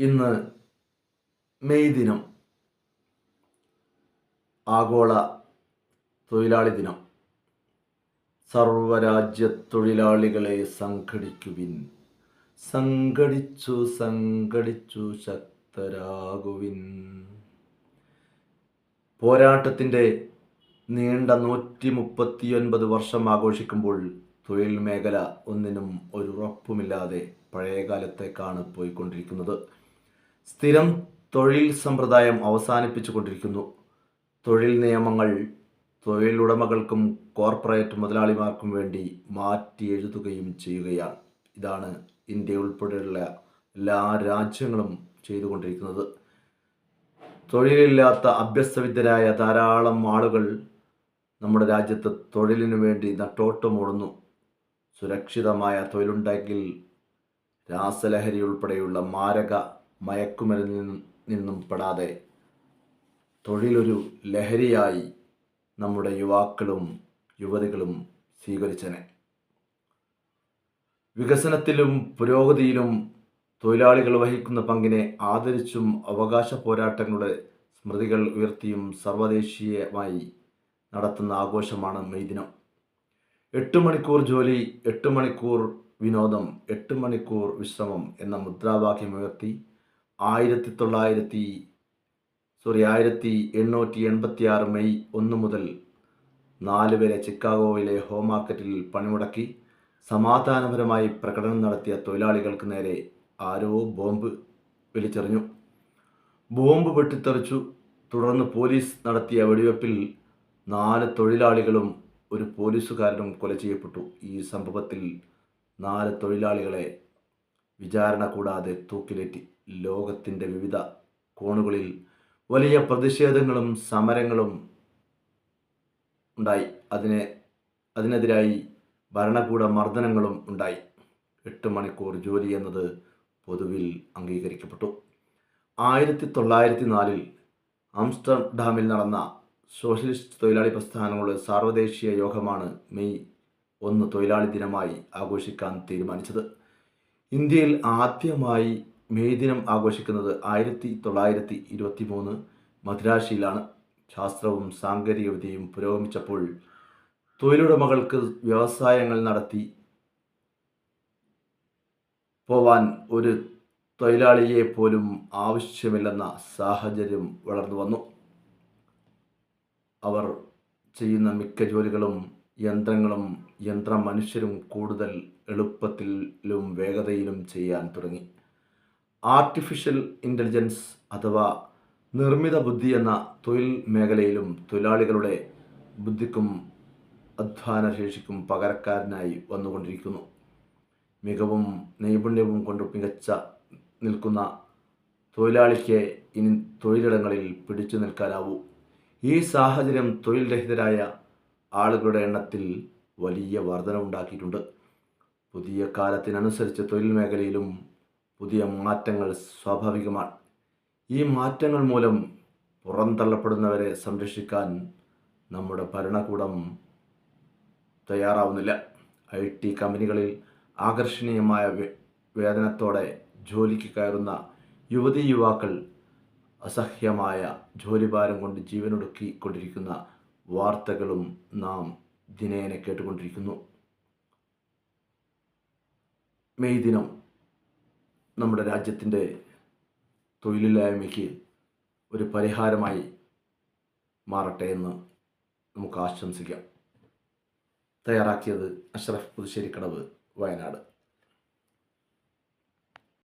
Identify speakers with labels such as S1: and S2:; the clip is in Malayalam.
S1: ഇന്ന് മെയ് ദിനം. ആഗോള തൊഴിലാളി ദിനം. സർവരാജ്യ തൊഴിലാളികളെ സംഘടിക്കുവിൻ. സംഘടിച്ചു സംഘടിച്ചു ശക്തരാകുവിൻ. പോരാട്ടത്തിന്റെ നീണ്ട നൂറ്റി മുപ്പത്തിയൊൻപത് വർഷം ആഘോഷിക്കുമ്പോൾ തൊഴിൽ മേഖല ഒന്നിനും ഒരു ഉറപ്പുമില്ലാതെ പഴയകാലത്തേക്കാണ് പോയിക്കൊണ്ടിരിക്കുന്നത്. സ്ഥിരം തൊഴിൽ സമ്പ്രദായം അവസാനിപ്പിച്ചു കൊണ്ടിരിക്കുന്നു തൊഴിൽ നിയമങ്ങൾ തൊഴിലുടമകൾക്കും കോർപ്പറേറ്റ് മുതലാളിമാർക്കും വേണ്ടി മാറ്റി എഴുതുകയും ചെയ്യുകയാണ്. ഇതാണ് ഇന്ത്യ ഉൾപ്പെടെയുള്ള എല്ലാ രാജ്യങ്ങളും ചെയ്തുകൊണ്ടിരിക്കുന്നത്. തൊഴിലില്ലാത്ത അഭ്യസ്തവിദ്യരായ ധാരാളം ആളുകൾ നമ്മുടെ രാജ്യത്ത് തൊഴിലിനു വേണ്ടി നട്ടോട്ടമോടുന്നു. സുരക്ഷിതമായ തൊഴിലുണ്ടെങ്കിൽ രാസലഹരി ഉൾപ്പെടെയുള്ള മാരക മയക്കുമരുന്നിൽ നിന്നും പെടാതെ തൊഴിലൊരു ലഹരിയായി നമ്മുടെ യുവാക്കളും യുവതികളും സ്വീകരിച്ചനെ. വികസനത്തിലും പുരോഗതിയിലും തൊഴിലാളികൾ വഹിക്കുന്ന പങ്കിനെ ആദരിച്ചും അവകാശ പോരാട്ടങ്ങളുടെ സ്മൃതികൾ ഉയർത്തിയും സർവദേശീയമായി നടത്തുന്ന ആഘോഷമാണ് മെയ് ദിനം. എട്ട് മണിക്കൂർ ജോലി എട്ട് മണിക്കൂർ വിനോദം എട്ട് മണിക്കൂർ വിശ്രമം എന്ന മുദ്രാവാക്യം ഉയർത്തി ആയിരത്തി തൊള്ളായിരത്തി സോറി ആയിരത്തി എണ്ണൂറ്റി എൺപത്തി ആറ് മെയ് ഒന്ന് മുതൽ നാല് വരെ ചിക്കാഗോയിലെ ഹോം മാർക്കറ്റിൽ പണിമുടക്കി സമാധാനപരമായി പ്രകടനം നടത്തിയ തൊഴിലാളികൾക്ക് നേരെ ആരോ ബോംബ് വലിച്ചെറിഞ്ഞു. ബോംബ് പൊട്ടിത്തെറിച്ചു തുടർന്ന് പോലീസ് നടത്തിയ വെടിവെപ്പിൽ നാല് തൊഴിലാളികളും ഒരു പോലീസുകാരനും കൊല ചെയ്യപ്പെട്ടു. ഈ സംഭവത്തിൽ നാല് തൊഴിലാളികളെ വിചാരണ കൂടാതെ തൂക്കിലേറ്റി. ലോകത്തിന്റെ വിവിധ കോണുകളിൽ വലിയ പ്രതിഷേധങ്ങളും സമരങ്ങളും ഉണ്ടായി. അതിനെ അതിനെതിരായി ഭരണകൂട മർദ്ദനങ്ങളും ഉണ്ടായി. എട്ട് മണിക്കൂർ ജോലി എന്നത് പൊതുവിൽ അംഗീകരിക്കപ്പെട്ടു. ആയിരത്തി തൊള്ളായിരത്തി നാലിൽ ആംസ്റ്റർഡാമിൽ നടന്ന സോഷ്യലിസ്റ്റ് തൊഴിലാളി പ്രസ്ഥാനങ്ങളുടെ സാർവദേശീയ യോഗമാണ് മെയ് ഒന്ന് തൊഴിലാളി ദിനമായി ആഘോഷിക്കാൻ തീരുമാനിച്ചത്. ഇന്ത്യയിൽ ആദ്യമായി മെയ് ദിനം ആഘോഷിക്കുന്നത് ആയിരത്തി തൊള്ളായിരത്തി ഇരുപത്തി മൂന്ന് മദ്രാശിയിലാണ് ശാസ്ത്രവും സാങ്കേതികവിദ്യയും പുരോഗമിച്ചപ്പോൾ തൊഴിലുടമകൾക്ക് വ്യവസായങ്ങൾ നടത്തി പോവാൻ ഒരു തൊഴിലാളിയെ പോലും ആവശ്യമില്ലെന്ന സാഹചര്യം വളർന്നു വന്നു. അവർ ചെയ്യുന്ന മിക്ക ജോലികളും യന്ത്രങ്ങളും യന്ത്ര മനുഷ്യരും കൂടുതൽ എളുപ്പത്തിലും വേഗതയിലും ചെയ്യാൻ തുടങ്ങി. ആർട്ടിഫിഷ്യൽ ഇന്റലിജൻസ് അഥവാ നിർമ്മിത ബുദ്ധി എന്ന തൊഴിൽ മേഖലയിലും തൊഴിലാളികളുടെ ബുദ്ധിക്കും അധ്വാനശേഷിക്കും പകരക്കാരനായി വന്നുകൊണ്ടിരിക്കുന്നു. മികവും നൈപുണ്യവും കൊണ്ട് മികച്ച നിൽക്കുന്ന തൊഴിലാളിക്ക് ഇനി തൊഴിലിടങ്ങളിൽ പിടിച്ചു നിൽക്കാനാവൂ. ഈ സാഹചര്യം തൊഴിൽ രഹിതരായ ആളുകളുടെ എണ്ണത്തിൽ വലിയ വർധനവുണ്ടാക്കിയിട്ടുണ്ട്. പുതിയ കാലത്തിനനുസരിച്ച് തൊഴിൽ മേഖലയിലും പുതിയ മാറ്റങ്ങൾ സ്വാഭാവികമാണ്. ഈ മാറ്റങ്ങൾ മൂലം പുറന്തള്ളപ്പെടുന്നവരെ സംരക്ഷിക്കാൻ നമ്മുടെ ഭരണകൂടം തയ്യാറാവുന്നില്ല. ഐ ടി കമ്പനികളിൽ ആകർഷണീയമായ വേതനത്തോടെ ജോലിക്ക് കയറുന്ന യുവതി യുവാക്കൾ അസഹ്യമായ ജോലിഭാരം കൊണ്ട് ജീവനൊടുക്കിക്കൊണ്ടിരിക്കുന്ന വാർത്തകളും നാം ദിനേന കേട്ടുകൊണ്ടിരിക്കുന്നു. മെയ് ദിനം നമ്മുടെ രാജ്യത്തിന്റെ തൊഴിലില്ലായ്മയ്ക്ക് ഒരു പരിഹാരമായി മാറട്ടെ എന്ന് നമുക്ക് ആശംസിക്കാം. തയ്യാറാക്കിയത് അഷ്റഫ് പുതുശ്ശേരിക്കടവ് വയനാട്.